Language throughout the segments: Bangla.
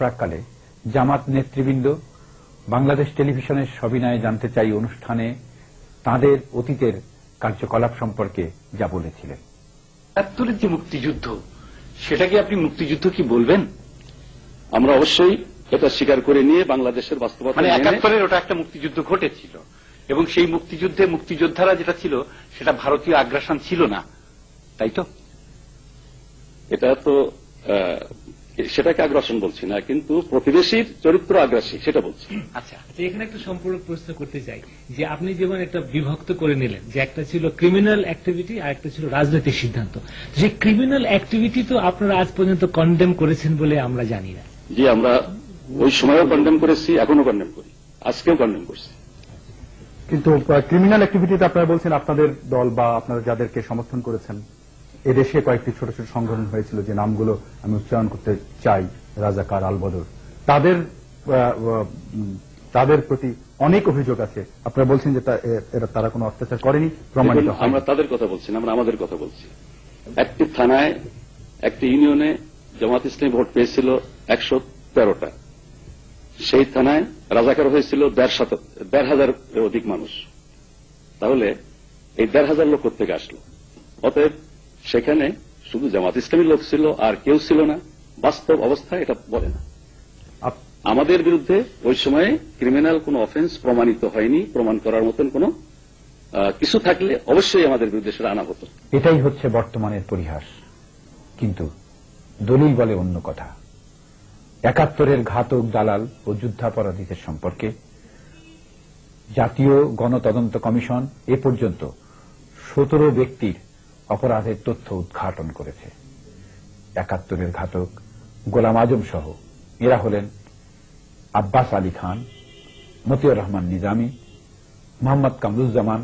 প্রাককালে জামাত নেতৃবৃন্দ বাংলাদেশ টেলিভিশনের সবিনয়ে জানতে চাই অনুষ্ঠানে তাদের অতীতের কার্যকলাপ সম্পর্কে যা বলেছিলেন। একাত্তরের যে মুক্তিযুদ্ধ সেটাকে আপনি মুক্তিযুদ্ধ কি বলবেন? আমরা অবশ্যই এটা স্বীকার করে নিয়ে বাংলাদেশের বাস্তবতা মানে একাত্তরের ওটা একটা মুক্তিযুদ্ধ ঘটেছিল এবং সেই মুক্তিযুদ্ধে মুক্তিযোদ্ধারা যেটা ছিল সেটা ভারতীয় আগ্রাসন ছিল না তাই তো? এটা তো আহ, সেটাকে আগ্রাসন বলছি না কিন্তু প্রতিবেশীর চরিত্র আগ্রাসী সেটা বলছি। আচ্ছা আচ্ছা, এখানে একটা সম্পূর্ণ প্রশ্ন করতে চাই যে আপনি যেমন একটা বিভক্ত করে নিলেন যে একটা ছিল ক্রিমিনাল অ্যাক্টিভিটি আর একটা ছিল রাজনৈতিক সিদ্ধান্ত সেই ক্রিমিনাল অ্যাক্টিভিটি তো আপনারা আজ পর্যন্ত কন্ডেম করেছেন বলে আমরা জানি না। যে আমরা ওই সময়ও কন্ডেম করেছি এখনও কন্ডেম করি আজকেও কন্ডেম করছি। কিন্তু ক্রিমিনাল অ্যাক্টিভিটিতে আপনারা বলছেন আপনাদের দল বা আপনারা যাদেরকে সমর্থন করেছেন এদেশে কয়েকটি ছোট ছোট সংগঠন হয়েছিল যে নামগুলো আমি উচ্চারণ করতে চাই রাজাকার আলবদর। তাদের তাদের প্রতি অনেক অভিযোগ আছে। আপনারা বলছেন যে এরা তারা কোনো অত্যাচার করেনি প্রমাণিত আমরা তাদের কথা বলছি না আমরা আমাদের কথা বলছি। একটি থানায় একটি ইউনিয়নে জামাত ইসলামী ভোট পেয়েছিল একশো তেরোটা। সেই থানায় রাজাকার হয়েছিল দেড় দেড় হাজার অধিক মানুষ। তাহলে এই দেড় হাজার লোক থেকে আসলো? অতএব সেখানে শুধু জামাত ইসলামী লোক ছিল আর কেউ ছিল না। বাস্তব অবস্থায় এটা বলে না। আমাদের বিরুদ্ধে ওই সময়ে ক্রিমিনাল কোনো অফেন্স প্রমাণিত হয়নি প্রমাণ করার মতন কোনো কিছু থাকলে অবশ্যই আমাদের বিরুদ্ধে সেটা আনা হতো। এটাই হচ্ছে বর্তমানের পরিহাস। কিন্তু দলিল বলে অন্য কথা। একাত্তরের ঘাতক দালাল ও যুদ্ধাপরাধীদের সম্পর্কে জাতীয় গণতদন্ত কমিশন এ পর্যন্ত সতেরো ব্যক্তির অপরাধের তথ্য উদ্ঘাটন করেছে। একাত্তরের ঘাতক গোলাম আজম সহ এরা হলেন Abbas Ali Khan, Motiur Rahman Nizami, Mohammad Kamaruzzaman,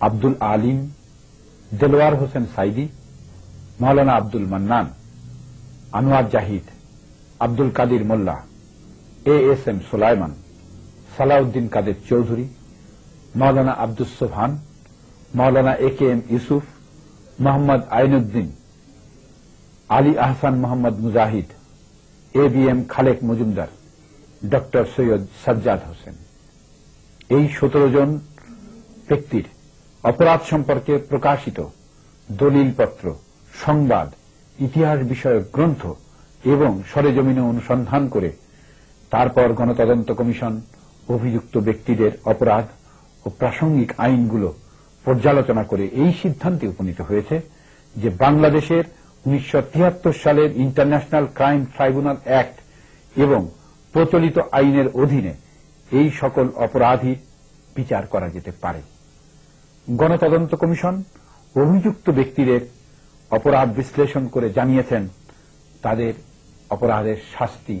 Abdul Alim, Delwar Hossain Sayeedi, Maulana Abdul Mannan, Anwar Zahid, Abdul Kader Molla, A S M Solaiman Salauddin Quader Chowdhury, Maulana Abdus Sobhan Maulana A K M Yusuf Mohammad Ainuddin, Ali Ahsan Mohammad Mujahid, A B M Khalek Majumder, doctor Syed Sajjad Hossain. এই সতেরো জন ব্যক্তির অপরাধ সম্পর্কে প্রকাশিত দলিলপত্র, সংবাদ, ইতিহাস বিষয়ক গ্রন্থ এবং সরেজমিনে অনুসন্ধান করে তারপর গণতদন্ত কমিশন অভিযুক্ত ব্যক্তিদের অপরাধ ও প্রাসঙ্গিক আইনগুলো পর্যালোচনা করে এই সিদ্ধান্তে উপনীত হয়েছে যে বাংলাদেশের উনিশশো তিয়াত্তর সালের ইন্টারন্যাশনাল ক্রাইম ট্রাইব্যুনাল অ্যাক্ট এবং প্রচলিত আইনের অধীনে এই সকল অপরাধী বিচার করা যেতে পারে। গণতদন্ত কমিশন অভিযুক্ত ব্যক্তিদের অপরাধ বিশ্লেষণ করে জানিয়েছেন, তাদের অপরাধের শাস্তি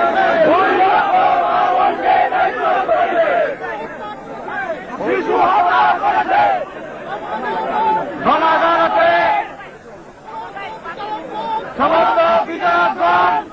Tamam da bir.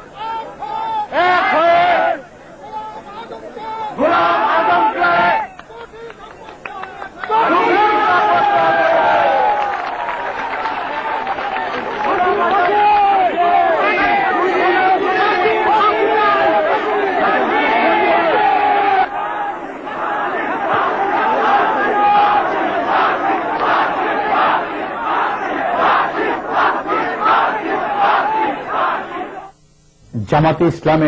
জামাতে ইসলামের